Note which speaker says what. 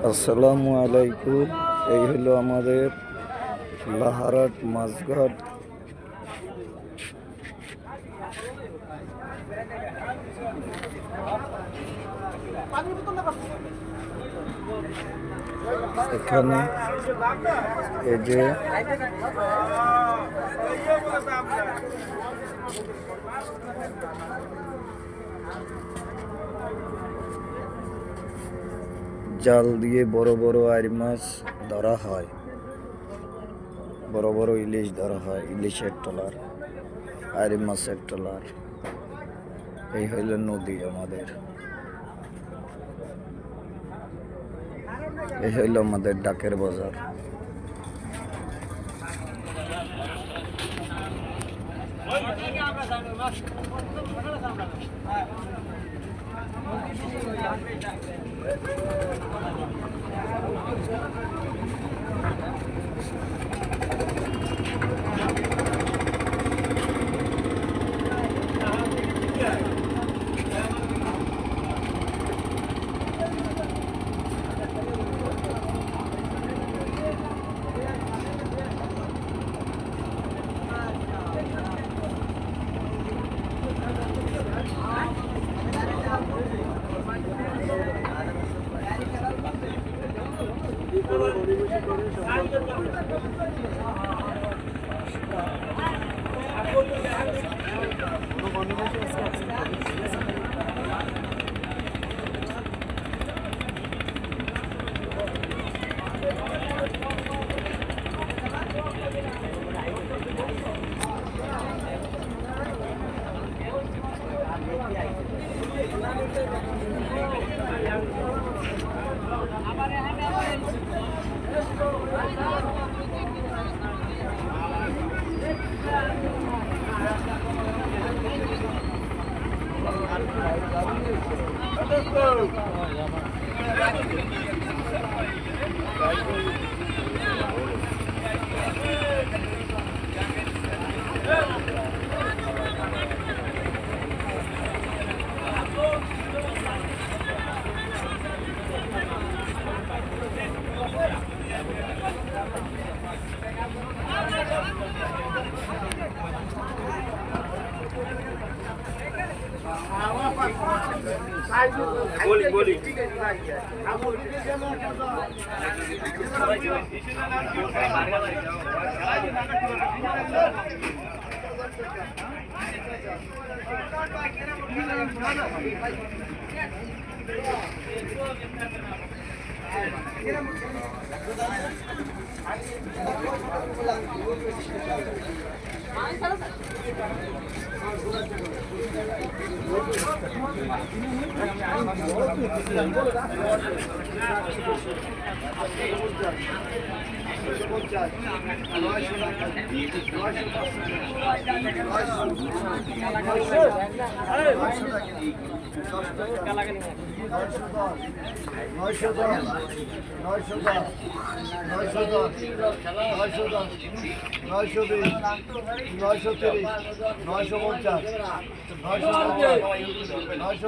Speaker 1: আসসালামু আলাইকুম এই হলো আমাদের লাহারাট মাছঘাট এখানে এই যে জাল দিয়ে বড় বড় আর মাছ ধরা হয়। বড় বড় ইলিশ ধরা হয়, ইলিশের টলার আর মাছের টলার এই হইল নদী আমাদের। এই হইল আমাদের ডাকের বাজার।
Speaker 2: Thank you. কোনো গণমাধ্যম আজকে Vai, vai. Thank.
Speaker 3: নয়শো দশ নয়শো দশ নয়শো দশ নয়শো দশ নয়শো বিশ নয়শো তিরিশ নয়শো পঞ্চাশ নয়শো নয়শো